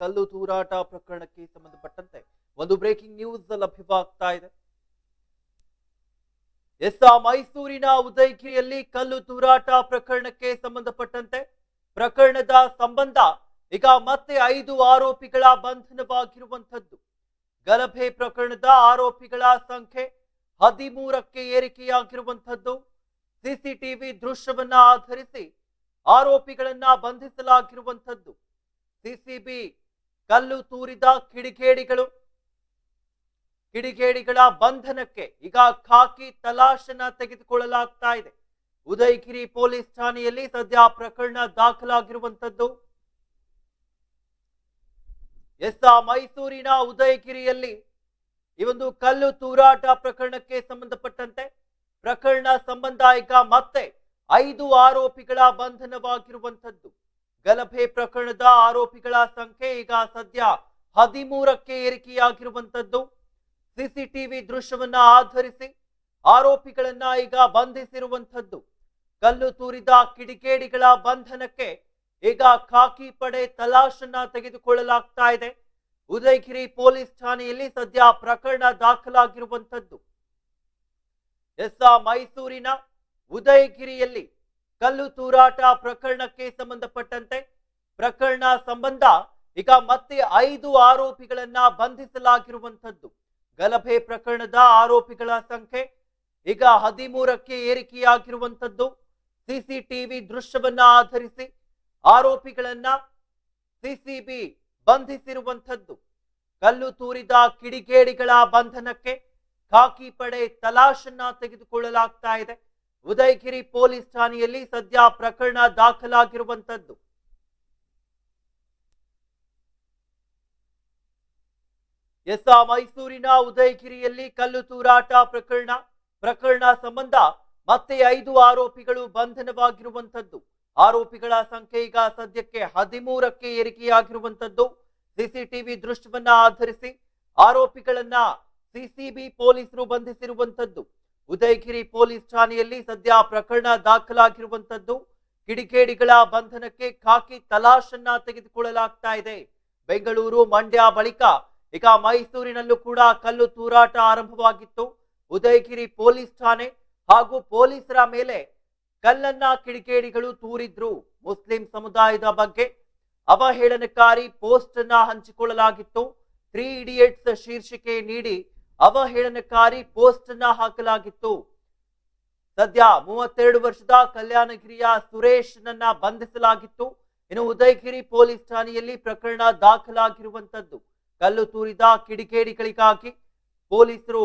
ಕಲ್ಲು ತೂರಾಟ ಪ್ರಕರಣಕ್ಕೆ ಸಂಬಂಧಪಟ್ಟಂತೆ ಒಂದು ಬ್ರೇಕಿಂಗ್ ನ್ಯೂಸ್ ಲಭ್ಯವಾಗ್ತಾ ಇದೆ. ಎಸ್ ಮೈಸೂರಿನ ಉದಯಗಿರಿಯಲ್ಲಿ ಕಲ್ಲು ತೂರಾಟ ಪ್ರಕರಣಕ್ಕೆ ಸಂಬಂಧಪಟ್ಟಂತೆ ಪ್ರಕರಣದ ಸಂಬಂಧ ಈಗ ಮತ್ತೆ ಐದು ಆರೋಪಿಗಳ ಬಂಧನವಾಗಿರುವಂಥದ್ದು. ಗಲಭೆ ಪ್ರಕರಣದ ಆರೋಪಿಗಳ ಸಂಖ್ಯೆ ಹದಿಮೂರಕ್ಕೆ ಏರಿಕೆಯಾಗಿರುವಂಥದ್ದು. ಸಿಸಿಟಿವಿ ದೃಶ್ಯವನ್ನ ಆಧರಿಸಿ ಆರೋಪಿಗಳನ್ನ ಬಂಧಿಸಲಾಗಿರುವಂಥದ್ದು. ಸಿಸಿಬಿ ಕಲ್ಲು ತೂರಿದ ಕಿಡಿಗೇಡಿಗಳು, ಕಿಡಿಗೇಡಿಗಳ ಬಂಧನಕ್ಕೆ ಈಗ ಖಾಕಿ ತಲಾಶನ ತೆಗೆದುಕೊಳ್ಳಲಾಗ್ತಾ ಇದೆ. ಉದಯಗಿರಿ ಪೊಲೀಸ್ ಠಾಣೆಯಲ್ಲಿ ಸದ್ಯ ಪ್ರಕರಣ ದಾಖಲಾಗಿರುವಂತದ್ದು ಎಸ್ ಮೈಸೂರಿನ ಉದಯಗಿರಿಯಲ್ಲಿ ಈ ಒಂದು ಕಲ್ಲು ತೂರಾಟ ಪ್ರಕರಣಕ್ಕೆ ಸಂಬಂಧಪಟ್ಟಂತೆ ಪ್ರಕರಣ ಸಂಬಂಧ ಈಗ ಮತ್ತೆ ಐದು ಆರೋಪಿಗಳ ಬಂಧನವಾಗಿರುವಂತದ್ದು ಗಲಭೆ ಪ್ರಕರಣದ ಆರೋಪಿಗಳ ಸಂಖ್ಯೆ ಈಗ ಸದ್ಯ ಹದಿಮೂರಕ್ಕೆ ಏರಿಕೆಯಾಗಿರುವಂತದ್ದು ಸಿಸಿಟಿವಿ ದೃಶ್ಯವನ್ನ ಆಧರಿಸಿ ಆರೋಪಿಗಳನ್ನ ಈಗ ಬಂಧಿಸಿರುವಂತದ್ದು ಕಲ್ಲು ತೂರಿದ ಕಿಡಿಗೇಡಿಗಳ ಬಂಧನಕ್ಕೆ ಈಗ ಖಾಕಿ ಪಡೆ ತಲಾಶನ್ನ ತೆಗೆದುಕೊಳ್ಳಲಾಗ್ತಾ ಇದೆ. ಉದಯಗಿರಿ ಪೊಲೀಸ್ ಠಾಣೆಯಲ್ಲಿ ಸದ್ಯ ಪ್ರಕರಣ ದಾಖಲಾಗಿರುವಂತದ್ದು ಎಸ್ ಮೈಸೂರಿನ ಉದಯಗಿರಿಯಲ್ಲಿ ಕಲ್ಲು ತೂರಾಟ ಪ್ರಕರಣಕ್ಕೆ ಸಂಬಂಧಪಟ್ಟಂತೆ ಪ್ರಕರಣ ಸಂಬಂಧ ಈಗ ಮತ್ತೆ ಐದು ಆರೋಪಿಗಳನ್ನ ಬಂಧಿಸಲಾಗಿರುವಂಥದ್ದು. ಗಲಭೆ ಪ್ರಕರಣದ ಆರೋಪಿಗಳ ಸಂಖ್ಯೆ ಈಗ ಹದಿಮೂರಕ್ಕೆ ಏರಿಕೆಯಾಗಿರುವಂತದ್ದು ಸಿಸಿಟಿವಿ ದೃಶ್ಯವನ್ನ ಆಧರಿಸಿ ಆರೋಪಿಗಳನ್ನ ಸಿಸಿಬಿ ಬಂಧಿಸಿರುವಂಥದ್ದು. ಕಲ್ಲು ತೂರಿದ ಕಿಡಿಗೇಡಿಗಳ ಬಂಧನಕ್ಕೆ ಖಾಕಿ ಪಡೆ ತಲಾಶನ್ನ ತೆಗೆದುಕೊಳ್ಳಲಾಗ್ತಾ ಇದೆ. ಉದಯಗಿರಿ ಪೊಲೀಸ್ ಠಾಣೆಯಲ್ಲಿ ಸದ್ಯ ಪ್ರಕರಣ ದಾಖಲಾಗಿರುವಂತದ್ದು. ಎಸ್ ಮೈಸೂರಿನ ಉದಯಗಿರಿಯಲ್ಲಿ ಕಲ್ಲು ತೂರಾಟ ಪ್ರಕರಣ ಪ್ರಕರಣ ಸಂಬಂಧ ಮತ್ತೆ ಐದು ಆರೋಪಿಗಳು ಬಂಧನವಾಗಿರುವಂತದ್ದು. ಆರೋಪಿಗಳ ಸಂಖ್ಯೆ ಈಗ ಸದ್ಯಕ್ಕೆ ಹದಿಮೂರಕ್ಕೆ ಏರಿಕೆಯಾಗಿರುವಂತದ್ದು. ಸಿಸಿಟಿವಿ ದೃಶ್ಯವನ್ನ ಆಧರಿಸಿ ಆರೋಪಿಗಳನ್ನ ಸಿಸಿಬಿ ಪೊಲೀಸರು ಬಂಧಿಸಿರುವಂತದ್ದು. ಉದಯಗಿರಿ ಪೊಲೀಸ್ ಠಾಣೆಯಲ್ಲಿ ಸದ್ಯ ಪ್ರಕರಣ ದಾಖಲಾಗಿರುವಂತದ್ದು. ಕಿಡಿಕೇಡಿಗಳ ಬಂಧನಕ್ಕೆ ಖಾಕಿ ತಲಾಶನ್ನ ತೆಗೆದುಕೊಳ್ಳಲಾಗ್ತಾ ಇದೆ. ಬೆಂಗಳೂರು ಮಂಡ್ಯ ಬಳಿಕ ಈಗ ಮೈಸೂರಿನಲ್ಲೂ ಕೂಡ ಕಲ್ಲು ತೂರಾಟ ಆರಂಭವಾಗಿತ್ತು. ಉದಯಗಿರಿ ಪೊಲೀಸ್ ಠಾಣೆ ಹಾಗೂ ಪೊಲೀಸರ ಮೇಲೆ ಕಲ್ಲನ್ನ ಕಿಡಿಕೇಡಿಗಳು ತೂರಿದ್ರು. ಮುಸ್ಲಿಂ ಸಮುದಾಯದ ಬಗ್ಗೆ ಅವಹೇಳನಕಾರಿ ಪೋಸ್ಟ್ ಅನ್ನ ಹಂಚಿಕೊಳ್ಳಲಾಗಿತ್ತು. ತ್ರೀ ಇಡಿಯಟ್ಸ್ ಶೀರ್ಷಿಕೆ ನೀಡಿ ಅವಹೇಳನಕಾರಿ ಪೋಸ್ಟ್ ಅನ್ನ ಹಾಕಲಾಗಿತ್ತು. ಸದ್ಯ ಮೂವತ್ತೆರಡು ವರ್ಷದ ಕಲ್ಯಾಣಗಿರಿಯ ಸುರೇಶ್ ನನ್ನ ಬಂಧಿಸಲಾಗಿತ್ತು. ಇನ್ನು ಉದಯಗಿರಿ ಪೊಲೀಸ್ ಠಾಣೆಯಲ್ಲಿ ಪ್ರಕರಣ ದಾಖಲಾಗಿರುವಂತದ್ದು. ಕಲ್ಲು ತೂರಿದ ಕಿಡಿಕೇಡಿಗಳಿಗಾಗಿ ಪೊಲೀಸರು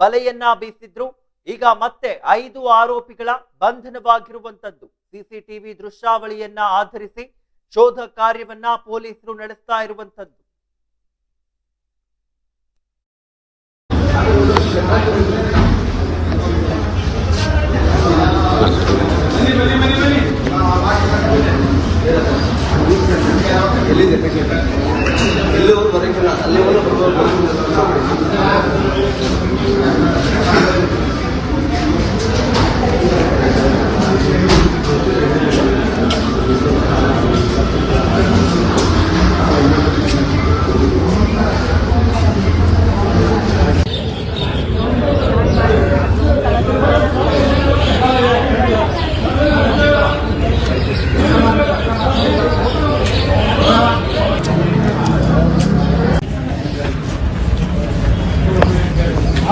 ಬಲೆಯನ್ನ ಬೀಸಿದ್ರು. ಈಗ ಮತ್ತೆ ಐದು ಆರೋಪಿಗಳ ಬಂಧನವಾಗಿರುವಂತದ್ದು. ಸಿಸಿಟಿವಿ ದೃಶ್ಯಾವಳಿಯನ್ನ ಆಧರಿಸಿ ಶೋಧ ಕಾರ್ಯವನ್ನ ಪೊಲೀಸರು ನಡೆಸ್ತಾ ಇರುವಂತದ್ದು. ಎಲ್ಲಿದೆ ಪೇಷಂಟ್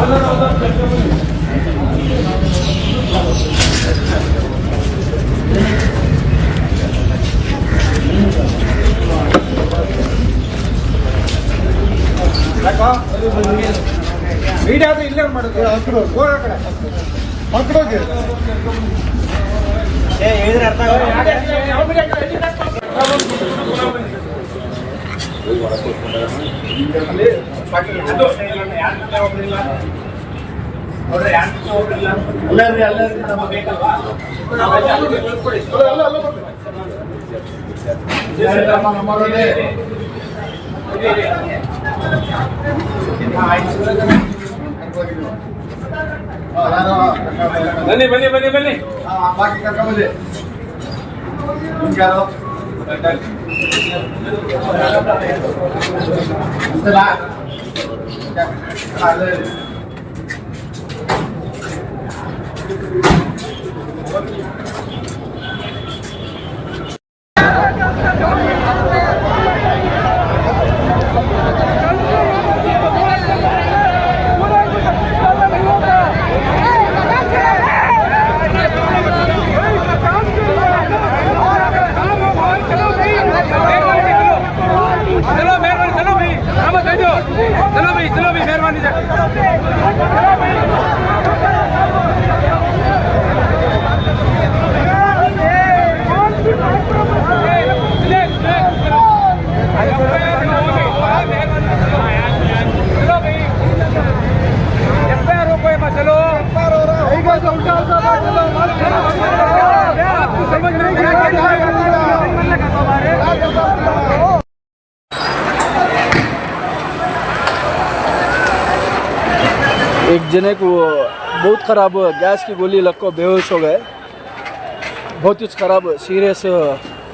ಎಲ್ಲಿವರೆಗೂ ಇಲ್ಲೇ ಅಲ್ಲಿವರೆಗೂ ಮೀಡಿಯಾ ಅದು ಇಲ್ಲೇ ಮಾಡೋದು ಹೋಗ ಕಡೆ ಮಕ್ಕಳೋಗಿ ಅಲ್ಲೇ ಅಲ್ಲೇ ಅಲ್ಲ ಅಲ್ಲ ನಮ್ಮವರೇ ಬನ್ನಿ ಬನ್ನಿ ಬನ್ನಿ ಬನ್ನಿ ಬಾಕಿ ಕರ್ಕೊಂಬಂದಿ ನಿಮ್ಗ್ಯಾರು चलो Thank you. एक जने को बहुत ख़राब गैस की गोली लग को बेहोश हो गए बहुत ही ख़राब सीरियस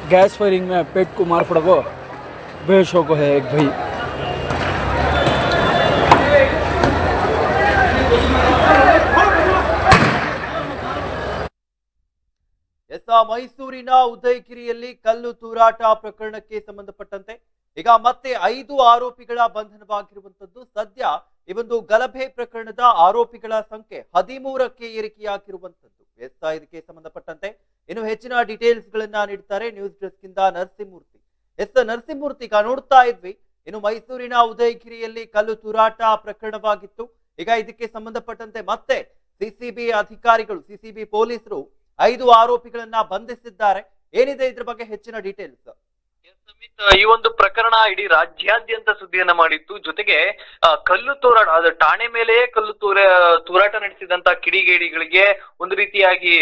गैस फायरिंग में पेट को मार पड़ को बेहोश हो को है एक भाई ಎಸ್ ಆ ಮೈಸೂರಿನ ಉದಯಗಿರಿಯಲ್ಲಿ ಕಲ್ಲು ತೂರಾಟ ಪ್ರಕರಣಕ್ಕೆ ಸಂಬಂಧಪಟ್ಟಂತೆ ಈಗ ಮತ್ತೆ ಐದು ಆರೋಪಿಗಳ ಬಂಧನವಾಗಿರುವಂತದ್ದು ಸದ್ಯ ಈ ಒಂದು ಗಲಭೆ ಪ್ರಕರಣದ ಆರೋಪಿಗಳ ಸಂಖ್ಯೆ ಹದಿಮೂರಕ್ಕೆ ಏರಿಕೆಯಾಗಿರುವಂತದ್ದು ಎಸ್ ಇದಕ್ಕೆ ಸಂಬಂಧಪಟ್ಟಂತೆ ಇನ್ನು ಹೆಚ್ಚಿನ ಡೀಟೇಲ್ಸ್ ಗಳನ್ನ ನೀಡ್ತಾರೆ ನ್ಯೂಸ್ ಡೆಸ್ಕ್ ಇಂದ ನರಸಿಂಹಮೂರ್ತಿ. ಎಸ್ ನರಸಿಂಹಮೂರ್ತಿ, ಈಗ ನೋಡ್ತಾ ಇದ್ವಿ, ಇನ್ನು ಮೈಸೂರಿನ ಉದಯಗಿರಿಯಲ್ಲಿ ಕಲ್ಲು ತೂರಾಟ ಪ್ರಕರಣವಾಗಿತ್ತು. ಈಗ ಇದಕ್ಕೆ ಸಂಬಂಧಪಟ್ಟಂತೆ ಮತ್ತೆ ಸಿಸಿಬಿ ಅಧಿಕಾರಿಗಳು ಸಿಸಿಬಿ ಪೊಲೀಸರು ಐದು ಆರೋಪಿಗಳನ್ನ ಬಂಧಿಸಿದ್ದಾರೆ. ಏನಿದೆ ಇದ್ರ ಬಗ್ಗೆ ಹೆಚ್ಚಿನ ಡೀಟೇಲ್ಸ್? ಈ ಒಂದು ಪ್ರಕರಣ ಇಡೀ ರಾಜ್ಯಾದ್ಯಂತ ಸುದ್ದಿಯನ್ನ ಮಾಡಿತ್ತು. ಜೊತೆಗೆ ಕಲ್ಲು ತೋರಾಟ, ಅದು ಠಾಣೆ ಮೇಲೆಯೇ ಕಲ್ಲು ತೂರ, ತೂರಾಟ ನಡೆಸಿದಂತ ಕಿಡಿಗೇಡಿಗಳಿಗೆ ಒಂದು ರೀತಿಯಾಗಿ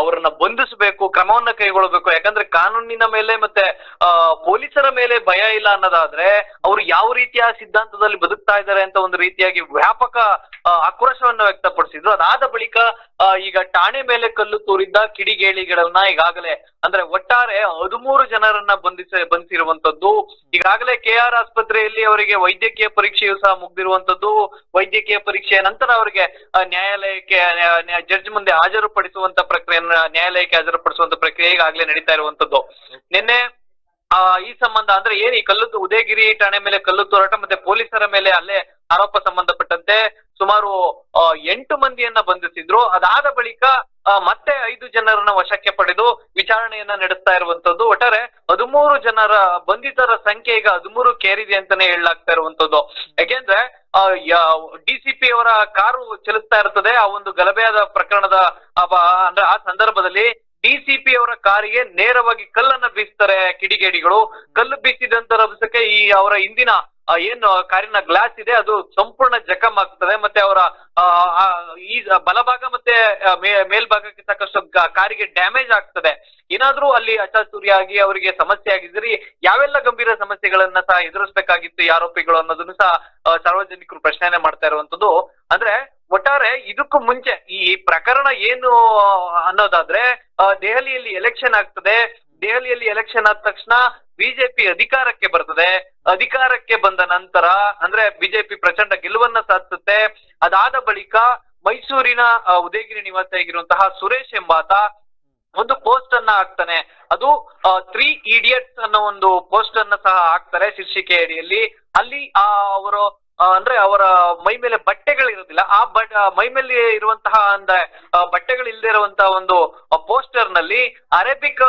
ಅವರನ್ನ ಬಂಧಿಸಬೇಕು, ಕ್ರಮವನ್ನ ಕೈಗೊಳ್ಳಬೇಕು. ಯಾಕಂದ್ರೆ ಕಾನೂನಿನ ಮೇಲೆ ಮತ್ತೆ ಪೊಲೀಸರ ಮೇಲೆ ಭಯ ಇಲ್ಲ ಅನ್ನೋದಾದ್ರೆ, ಅವರು ಯಾವ ರೀತಿಯ ಸಿದ್ಧಾಂತದಲ್ಲಿ ಬದುಕ್ತಾ ಇದ್ದಾರೆ ಅಂತ ಒಂದು ರೀತಿಯಾಗಿ ವ್ಯಾಪಕ ಆಕ್ರೋಶವನ್ನು ವ್ಯಕ್ತಪಡಿಸಿದ್ರು. ಅದಾದ ಬಳಿಕ ಈಗ ಠಾಣೆ ಮೇಲೆ ಕಲ್ಲು ತೂರಿದ್ದ ಕಿಡಿಗೇಡಿಗಳನ್ನ ಈಗಾಗಲೇ, ಅಂದ್ರೆ ಒಟ್ಟಾರೆ ಹದಿಮೂರು ಜನರನ್ನ ಬಂಧಿಸ ಬಂಧಿಸಿರುವಂತದ್ದು ಈಗಾಗಲೇ ಕೆ ಆರ್ ಆಸ್ಪತ್ರೆಯಲ್ಲಿ ಅವರಿಗೆ ವೈದ್ಯಕೀಯ ಪರೀಕ್ಷೆಯು ಸಹ ಮುಗ್ದಿರುವಂತದ್ದು. ವೈದ್ಯಕೀಯ ಪರೀಕ್ಷೆಯ ನಂತರ ಅವರಿಗೆ ನ್ಯಾಯಾಲಯಕ್ಕೆ ಜಡ್ಜ್ ಮುಂದೆ ಹಾಜರುಪಡಿಸುವಂತ ಪ್ರಕ್ರಿಯೆ ನ್ಯಾಯಾಲಯಕ್ಕೆ ಹಾಜರುಪಡಿಸುವಂತ ಪ್ರಕ್ರಿಯೆ ಈಗಾಗಲೇ ನಡೀತಾ ಇರುವಂತದ್ದು. ನಿನ್ನೆ, ಆ, ಈ ಸಂಬಂಧ ಅಂದ್ರೆ ಏನ್ ಈ ಕಲ್ಲು ಉದಯಗಿರಿ ಠಾಣೆ ಮೇಲೆ ಕಲ್ಲು ತೋರಾಟ ಮತ್ತೆ ಪೊಲೀಸರ ಮೇಲೆ ಅಲ್ಲೇ ಆರೋಪ ಸಂಬಂಧಪಟ್ಟಂತೆ ಸುಮಾರು ಎಂಟು ಮಂದಿಯನ್ನ ಬಂಧಿಸಿದ್ರು. ಅದಾದ ಬಳಿಕ ಮತ್ತೆ ಐದು ಜನರನ್ನ ವಶಕ್ಕೆ ಪಡೆದು ವಿಚಾರಣೆಯನ್ನ ನಡೆಸ್ತಾ ಇರುವಂತದ್ದು. ಒಟ್ಟಾರೆ ಹದಿಮೂರು ಜನರ ಬಂಧಿತರ ಸಂಖ್ಯೆ ಈಗ ಹದಿಮೂರು ಕೇರಿದೆ ಅಂತಾನೆ ಹೇಳಲಾಗ್ತಾ ಇರುವಂತದ್ದು. ಯಾಕೆಂದ್ರೆ ಡಿಸಿಪಿ ಅವರ ಕಾರು ಚಲಿಸ್ತಾ ಇರ್ತದೆ. ಆ ಒಂದು ಗಲಭೆಯಾದ ಪ್ರಕರಣದ ಅಂದ್ರೆ ಆ ಸಂದರ್ಭದಲ್ಲಿ ಡಿಸಿಪಿ ಅವರ ಕಾರಿಗೆ ನೇರವಾಗಿ ಕಲ್ಲನ್ನ ಬೀಸ್ತಾರೆ ಕಿಡಿಗೇಡಿಗಳು. ಕಲ್ಲು ಬೀಸಿದಂತ ರಭಸಕ್ಕೆ ಈ ಅವರ ಹಿಂದಿನ ಏನು ಕಾರಿನ ಗ್ಲಾಸ್ ಇದೆ, ಅದು ಸಂಪೂರ್ಣ ಜಖಮ್ ಆಗ್ತದೆ, ಮತ್ತೆ ಅವರ ಈ ಬಲಭಾಗ ಮತ್ತೆ ಮೇಲ್ಭಾಗಕ್ಕೆ ಸಾಕಷ್ಟು ಕಾರಿಗೆ ಡ್ಯಾಮೇಜ್ ಆಗ್ತದೆ. ಏನಾದ್ರೂ ಅಲ್ಲಿ ಅಚಾತುರಿಯಾಗಿ ಅವರಿಗೆ ಸಮಸ್ಯೆ ಆಗಿದ್ರಿ ಯಾವೆಲ್ಲ ಗಂಭೀರ ಸಮಸ್ಯೆಗಳನ್ನ ಸಹ ಎದುರಿಸಬೇಕಾಗಿತ್ತು ಈ ಆರೋಪಿಗಳು ಅನ್ನೋದನ್ನು ಸಹ ಸಾರ್ವಜನಿಕರು ಪ್ರಶ್ನೆ ಮಾಡ್ತಾ ಇರುವಂತದ್ದು ಅಂದ್ರೆ, ಒಟ್ಟಾರೆ ಇದಕ್ಕೂ ಮುಂಚೆ ಈ ಪ್ರಕರಣ ಏನು ಅನ್ನೋದಾದ್ರೆ ದೆಹಲಿಯಲ್ಲಿ ಎಲೆಕ್ಷನ್ ಆಗ್ತದೆ. ದೆಹಲಿಯಲ್ಲಿ ಎಲೆಕ್ಷನ್ ಆದ ತಕ್ಷಣ ಬಿಜೆಪಿ ಅಧಿಕಾರಕ್ಕೆ ಬರ್ತದೆ. ಅಧಿಕಾರಕ್ಕೆ ಬಂದ ನಂತರ, ಅಂದ್ರೆ ಬಿಜೆಪಿ ಪ್ರಚಂಡ ಗೆಲುವನ್ನ ಸಾಧಿಸುತ್ತೆ. ಅದಾದ ಬಳಿಕ ಮೈಸೂರಿನ ಉದಯಗಿರಿ ನಿವಾಸಿಯಾಗಿರುವಂತಹ ಸುರೇಶ್ ಎಂಬಾತ ಒಂದು ಪೋಸ್ಟ್ ಅನ್ನ ಹಾಕ್ತಾನೆ. ಅದು ತ್ರೀ ಇಡಿಯಟ್ಸ್ ಅನ್ನೋ ಒಂದು ಪೋಸ್ಟ್ ಅನ್ನ ಸಹ ಹಾಕ್ತಾರೆ ಶೀರ್ಷಿಕೆ ಅಡಿಯಲ್ಲಿ ಅಲ್ಲಿ, ಆ, ಅವರು ಅಂದ್ರೆ ಅವರ ಮೈ ಮೇಲೆ ಬಟ್ಟೆಗಳಿರೋದಿಲ್ಲ ಆ ಬಟ್ ಮೈ ಮೇಲೆ ಇರುವಂತಹ ಅಂದ್ರೆ ಬಟ್ಟೆಗಳು ಇಲ್ಲದೆ ಇರುವಂತಹ ಒಂದು ಪೋಸ್ಟರ್ನಲ್ಲಿ ಅರೇಬಿಕ್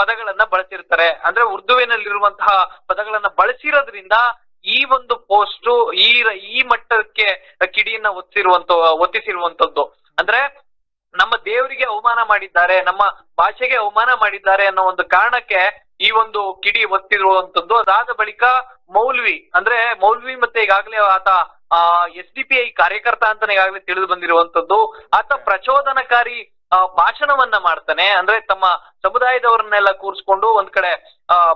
ಪದಗಳನ್ನ ಬಳಸಿರ್ತಾರೆ. ಅಂದ್ರೆ ಉರ್ದುವಿನಲ್ಲಿರುವಂತಹ ಪದಗಳನ್ನ ಬಳಸಿರೋದ್ರಿಂದ ಈ ಒಂದು ಪೋಸ್ಟ್, ಈ ಈ ಮಟ್ಟಕ್ಕೆ ಕಿಡಿಯನ್ನ ಒತ್ತಿರುವಂತ ಒತ್ತಿಸಿರುವಂತದ್ದು. ಅಂದ್ರೆ ನಮ್ಮ ದೇವರಿಗೆ ಅವಮಾನ ಮಾಡಿದ್ದಾರೆ, ನಮ್ಮ ಭಾಷೆಗೆ ಅವಮಾನ ಮಾಡಿದ್ದಾರೆ ಅನ್ನೋ ಒಂದು ಕಾರಣಕ್ಕೆ ಈ ಒಂದು ಕಿಡಿ ಒತ್ತಿರುವಂತದ್ದು. ಅದಾದ ಬಳಿಕ ಮೌಲ್ವಿ, ಅಂದ್ರೆ ಮೌಲ್ವಿ ಮತ್ತೆ ಈಗಾಗಲೇ ಆತ ಎಸ್ ಡಿ ಪಿ ಐ ಕಾರ್ಯಕರ್ತ ಅಂತಾನೆ ಈಗಾಗಲೇ ತಿಳಿದು ಬಂದಿರುವಂತದ್ದು. ಆತ ಪ್ರಚೋದನಕಾರಿ ಭಾಷಣವನ್ನ ಮಾಡ್ತಾನೆ. ಅಂದ್ರೆ ತಮ್ಮ ಸಮುದಾಯದವರನ್ನೆಲ್ಲ ಕೂರಿಸ್ಕೊಂಡು ಒಂದ್ ಕಡೆ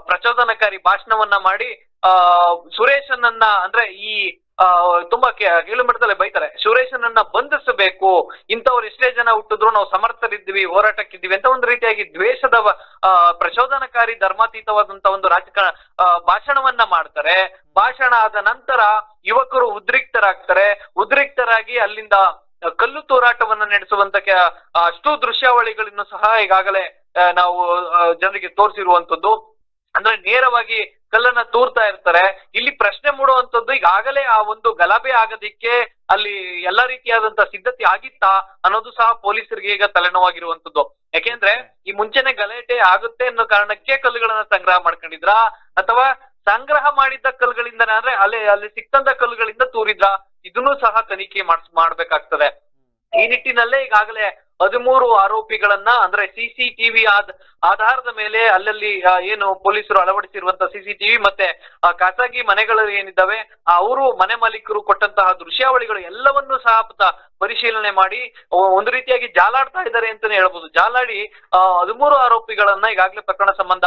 ಪ್ರಚೋದನಕಾರಿ ಭಾಷಣವನ್ನ ಮಾಡಿ ಸುರೇಶನನ್ನ, ಅಂದ್ರೆ ಈ ತುಂಬಾ ಕೀಳು ಮಟ್ಟದಲ್ಲಿ ಬೈತಾರೆ. ಸುರೇಶನನ್ನ ಬಂಧಿಸಬೇಕು, ಇಂಥವ್ರು ಎಷ್ಟೇ ಜನ ಹುಟ್ಟಿದ್ರು, ನಾವು ಸಮರ್ಥರಿದ್ವಿ ಹೋರಾಟಕ್ಕಿದ್ದೀವಿ ಅಂತ ಒಂದು ರೀತಿಯಾಗಿ ದ್ವೇಷದ ಪ್ರಚೋದನಕಾರಿ ಧರ್ಮಾತೀತವಾದಂತಹ ಒಂದು ರಾಜಕಾರಣ ಭಾಷಣವನ್ನ ಮಾಡ್ತಾರೆ. ಭಾಷಣ ಆದ ನಂತರ ಯುವಕರು ಉದ್ರಿಕ್ತರಾಗ್ತಾರೆ. ಉದ್ರಿಕ್ತರಾಗಿ ಅಲ್ಲಿಂದ ಕಲ್ಲು ತೋರಾಟವನ್ನ ನಡೆಸುವಂತ ಅಷ್ಟು ದೃಶ್ಯಾವಳಿಗಳನ್ನು ಸಹ ಈಗಾಗಲೇ ನಾವು ಜನರಿಗೆ ತೋರಿಸಿರುವಂತದ್ದು ಅಂದ್ರೆ ನೇರವಾಗಿ ಕಲ್ಲನ್ನ ತೂರ್ತಾ ಇರ್ತಾರೆ. ಇಲ್ಲಿ ಪ್ರಶ್ನೆ ಮೂಡುವಂತದ್ದು ಈಗಾಗಲೇ ಆ ಒಂದು ಗಲಭೆ ಆಗೋದಿಕ್ಕೆ ಅಲ್ಲಿ ಎಲ್ಲಾ ರೀತಿಯಾದಂತ ಸಿದ್ಧತೆ ಆಗಿತ್ತಾ ಅನ್ನೋದು ಸಹ ಪೊಲೀಸರಿಗೆ ಈಗ ತಲೆನೋವಾಗಿರುವಂತದ್ದು ಯಾಕೆಂದ್ರೆ ಈ ಮುಂಚೆನೆ ಗಲಾಟೆ ಆಗುತ್ತೆ ಅನ್ನೋ ಕಾರಣಕ್ಕೆ ಕಲ್ಲುಗಳನ್ನ ಸಂಗ್ರಹ ಮಾಡ್ಕೊಂಡಿದ್ರ? ಅಥವಾ ಸಂಗ್ರಹ ಮಾಡಿದ್ದ ಕಲ್ಲುಗಳಿಂದ ಅಂದ್ರೆ ಅಲ್ಲಿ ಅಲ್ಲಿ ಸಿಕ್ತಂತ ಕಲ್ಲುಗಳಿಂದ ತೂರಿದ್ರ? ಇದನ್ನು ಸಹ ತನಿಖೆ ಮಾಡ್ಸ್, ಮಾಡ್ಬೇಕಾಗ್ತದೆ. ಈ ನಿಟ್ಟಿನಲ್ಲೇ ಈಗಾಗಲೇ ಹದಿಮೂರು ಆರೋಪಿಗಳನ್ನ ಅಂದ್ರೆ ಸಿಸಿಟಿವಿ ಆದ, ಆಧಾರದ ಮೇಲೆ ಅಲ್ಲಲ್ಲಿ ಏನು ಪೊಲೀಸರು ಅಳವಡಿಸಿರುವಂತಹ ಸಿಸಿಟಿವಿ ಮತ್ತೆ ಖಾಸಗಿ ಮನೆಗಳು ಏನಿದ್ದಾವೆ ಅವರು ಮನೆ ಮಾಲೀಕರು ಕೊಟ್ಟಂತಹ ದೃಶ್ಯಾವಳಿಗಳು ಎಲ್ಲವನ್ನೂ ಸಹ ಪರಿಶೀಲನೆ ಮಾಡಿ ಒಂದು ರೀತಿಯಾಗಿ ಜಾಲಾಡ್ತಾ ಇದ್ದಾರೆ ಅಂತಾನೆ ಹೇಳ್ಬೋದು. ಜಾಲಾಡಿ ಹದಿಮೂರು ಆರೋಪಿಗಳನ್ನ ಈಗಾಗಲೇ ಪ್ರಕರಣ ಸಂಬಂಧ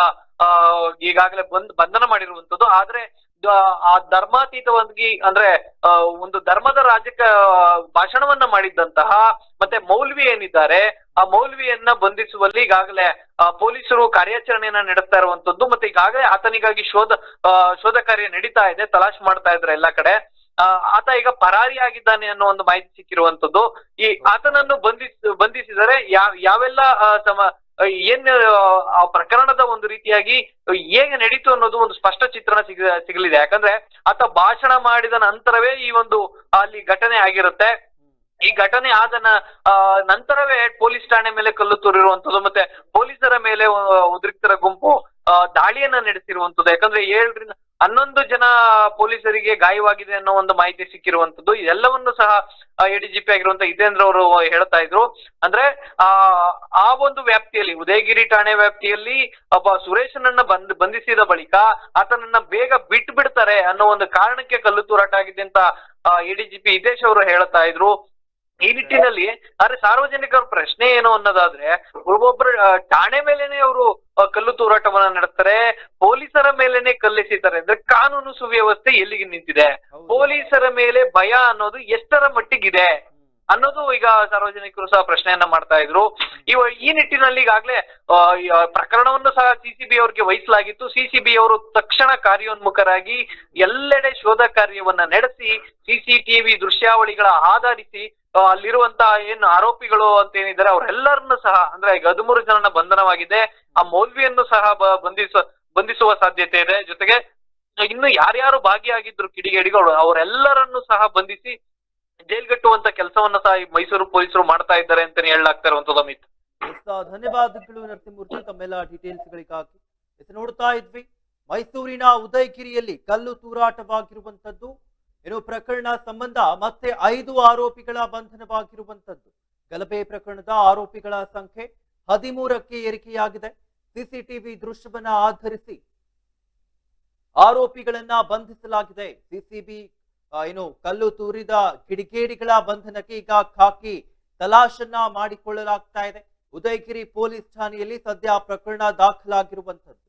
ಈಗಾಗಲೇ ಬಂಧನ ಮಾಡಿರುವಂತದ್ದು. ಆದ್ರೆ ಆ ಧರ್ಮಾತೀತವಾಗಿ ಅಂದ್ರೆ ಒಂದು ಧರ್ಮದ ರಾಜಕ ಭಾಷಣವನ್ನ ಮಾಡಿದ್ದಂತಹ ಮತ್ತೆ ಮೌಲ್ವಿ ಏನಿದ್ದಾರೆ, ಆ ಮೌಲ್ವಿಯನ್ನ ಬಂಧಿಸುವಲ್ಲಿ ಈಗಾಗಲೇ ಪೊಲೀಸರು ಕಾರ್ಯಾಚರಣೆಯನ್ನ ನಡೆಸ್ತಾ ಇರುವಂತದ್ದು, ಮತ್ತೆ ಈಗಾಗಲೇ ಆತನಿಗಾಗಿ ಶೋಧ ಶೋಧ ಕಾರ್ಯ ನಡೀತಾ ಇದೆ, ತಲಾಶ್ ಮಾಡ್ತಾ ಇದ್ರೆ ಎಲ್ಲಾ ಕಡೆ. ಆತ ಈಗ ಪರಾರಿಯಾಗಿದ್ದಾನೆ ಅನ್ನೋ ಒಂದು ಮಾಹಿತಿ ಸಿಕ್ಕಿರುವಂತದ್ದು. ಈ ಆತನನ್ನು ಬಂಧಿಸ್ ಬಂಧಿಸಿದರೆ ಯಾವ ಯಾವೆಲ್ಲ ಸಮ ಏನ್ ಆ, ಪ್ರಕರಣದ ಒಂದು ರೀತಿಯಾಗಿ ಹೇಗೆ ನಡೀತು ಅನ್ನೋದು ಒಂದು ಸ್ಪಷ್ಟ ಚಿತ್ರಣ ಸಿಗ ಸಿಗಲಿದೆ. ಯಾಕಂದ್ರೆ ಆತ ಭಾಷಣ ಮಾಡಿದ ನಂತರವೇ ಈ ಒಂದು ಅಲ್ಲಿ ಘಟನೆ ಆಗಿರುತ್ತೆ. ಈ ಘಟನೆ ಆದ ನಂತರವೇ ಪೊಲೀಸ್ ಠಾಣೆ ಮೇಲೆ ಕಲ್ಲು ತೋರಿರುವಂತದ್ದು ಮತ್ತೆ ಪೊಲೀಸರ ಮೇಲೆ ಉದ್ರಿಕ್ತರ ಗುಂಪು ದಾಳಿಯನ್ನ ನಡೆಸಿರುವಂತದ್ದು. ಯಾಕಂದ್ರೆ ಏಳರಿಂದ ಹನ್ನೊಂದು ಜನ ಪೊಲೀಸರಿಗೆ ಗಾಯವಾಗಿದೆ ಅನ್ನೋ ಒಂದು ಮಾಹಿತಿ ಸಿಕ್ಕಿರುವಂತದ್ದು. ಇದೆಲ್ಲವನ್ನು ಸಹ ಎಡಿಜಿಪಿ ಆಗಿರುವಂತ ಹಿತೇಂದ್ರ ಅವರು ಹೇಳ್ತಾ ಇದ್ರು. ಅಂದ್ರೆ, ಆ ಆ ಒಂದು ವ್ಯಾಪ್ತಿಯಲ್ಲಿ, ಉದಯಗಿರಿ ಠಾಣೆ ವ್ಯಾಪ್ತಿಯಲ್ಲಿ ಒಬ್ಬ ಸುರೇಶನನ್ನ ಬಂದ್, ಬಂಧಿಸಿದ ಬಳಿಕ ಆತನನ್ನ ಬೇಗ ಬಿಟ್ಟು ಬಿಡ್ತಾರೆ ಅನ್ನೋ ಒಂದು ಕಾರಣಕ್ಕೆ ಕಲ್ಲು ತೂರಾಟ ಆಗಿದೆ ಅಂತ ಎಡಿಜಿಪಿ ಹಿತೇಶ್ ಅವರು ಹೇಳ್ತಾ ಇದ್ರು. ಈ ನಿಟ್ಟಿನಲ್ಲಿ ಆದ್ರೆ ಸಾರ್ವಜನಿಕರ ಪ್ರಶ್ನೆ ಏನು ಅನ್ನೋದಾದ್ರೆ ಒಬ್ಬೊಬ್ಬರು ಠಾಣೆ ಮೇಲೆನೆ ಅವರು ಕಲ್ಲು ತೂರಾಟವನ್ನ ನಡೆಸ್ತಾರೆ ಪೊಲೀಸರ ಮೇಲೇನೆ ಕಲ್ಲೆಸಿತಾರೆ ಅಂದ್ರೆ ಕಾನೂನು ಸುವ್ಯವಸ್ಥೆ ಎಲ್ಲಿಗೆ ನಿಂತಿದೆ? ಪೊಲೀಸರ ಮೇಲೆ ಭಯ ಅನ್ನೋದು ಎಷ್ಟರ ಮಟ್ಟಿಗಿದೆ? ಅನ್ನೋದು ಈಗ ಸಾರ್ವಜನಿಕರು ಸಹ ಪ್ರಶ್ನೆಯನ್ನ ಮಾಡ್ತಾ ಇದ್ರು. ಇವ ಈ ನಿಟ್ಟಿನಲ್ಲಿ ಈಗಾಗಲೇ ಪ್ರಕರಣವನ್ನು ಸಹ ಸಿಸಿಬಿ ಅವರಿಗೆ ವಹಿಸಲಾಗಿತ್ತು. ಸಿಸಿಬಿ ಅವರು ತಕ್ಷಣ ಕಾರ್ಯೋನ್ಮುಖರಾಗಿ ಎಲ್ಲೆಡೆ ಶೋಧ ಕಾರ್ಯವನ್ನ ನಡೆಸಿ ಸಿಸಿಟಿವಿ ದೃಶ್ಯಾವಳಿಗಳ ಆಧರಿಸಿ ಅಲ್ಲಿರುವಂತ ಏನು ಆರೋಪಿಗಳು ಅಂತ ಏನಿದ್ದಾರೆ, ಅವರೆಲ್ಲರನ್ನು ಸಹ, ಅಂದ್ರೆ ಈಗ ಹದಿಮೂರು ಜನನ ಬಂಧನವಾಗಿದೆ. ಆ ಮೌಲ್ವಿಯನ್ನು ಸಹ ಬಂಧಿಸ, ಬಂಧಿಸುವ ಸಾಧ್ಯತೆ ಇದೆ. ಜೊತೆಗೆ, ಇನ್ನು ಯಾರ್ಯಾರು ಭಾಗಿಯಾಗಿದ್ರು ಕಿಡಿಗೇಡಿಗಳು, ಅವರೆಲ್ಲರನ್ನು ಸಹ ಬಂಧಿಸಿ ಜೈಲ್ಗಟ್ಟುವಂತ ಕೆಲಸವನ್ನ ಸಹ ಈ ಮೈಸೂರು ಪೊಲೀಸರು ಮಾಡ್ತಾ ಇದ್ದಾರೆ ಅಂತಾನೆ ಹೇಳಲಾಗ್ತಾ ಇರುವಂತದ್ದು ಅಮಿತ್. ಧನ್ಯವಾದಗಳು ನರಸಿಂಹಮೂರ್ತಿ. ತಮ್ಮೆಲ್ಲ ಡೀಟೇಲ್ಸ್ ಗಳಿಗಾಗಿ ನೋಡ್ತಾ ಇದ್ವಿ. ಮೈಸೂರಿನ ಉದಯಗಿರಿಯಲ್ಲಿ ಕಲ್ಲು ತೂರಾಟವಾಗಿರುವಂತದ್ದು. ಏನು ಪ್ರಕರಣ ಸಂಬಂಧ ಮತ್ತೆ ಐದು ಆರೋಪಿಗಳ ಬಂಧನವಾಗಿರುವಂತದ್ದು ಗಲಭೆ ಪ್ರಕರಣದ ಆರೋಪಿಗಳ ಸಂಖ್ಯೆ ಹದಿಮೂರಕ್ಕೆ ಏರಿಕೆಯಾಗಿದೆ. ಸಿಸಿಟಿವಿ ದೃಶ್ಯವನ್ನ ಆಧರಿಸಿ ಆರೋಪಿಗಳನ್ನ ಬಂಧಿಸಲಾಗಿದೆ. ಸಿಸಿಬಿ ಏನು ಕಲ್ಲು ತೂರಿದ ಕಿಡಿಗೇಡಿಗಳ ಬಂಧನಕ್ಕೆ ಈಗ ಖಾಕಿ ತಲಾಶನ್ನ ಮಾಡಿಕೊಳ್ಳಲಾಗ್ತಾ ಇದೆ. ಉದಯಗಿರಿ ಪೊಲೀಸ್ ಠಾಣೆಯಲ್ಲಿ ಸದ್ಯ ಪ್ರಕರಣ ದಾಖಲಾಗಿರುವಂತದ್ದು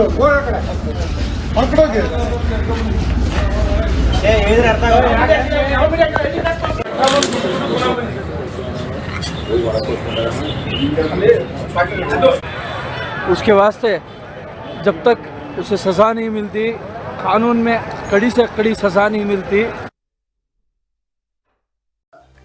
ಮಾಡೋದು ಹೋಗ ಕಡೆ ಮಕ್ಕಳೋಗಿ उसके वास्ते जब तक उसे सज़ा नहीं मिलती कानून में कड़ी से कड़ी सज़ा नहीं मिलती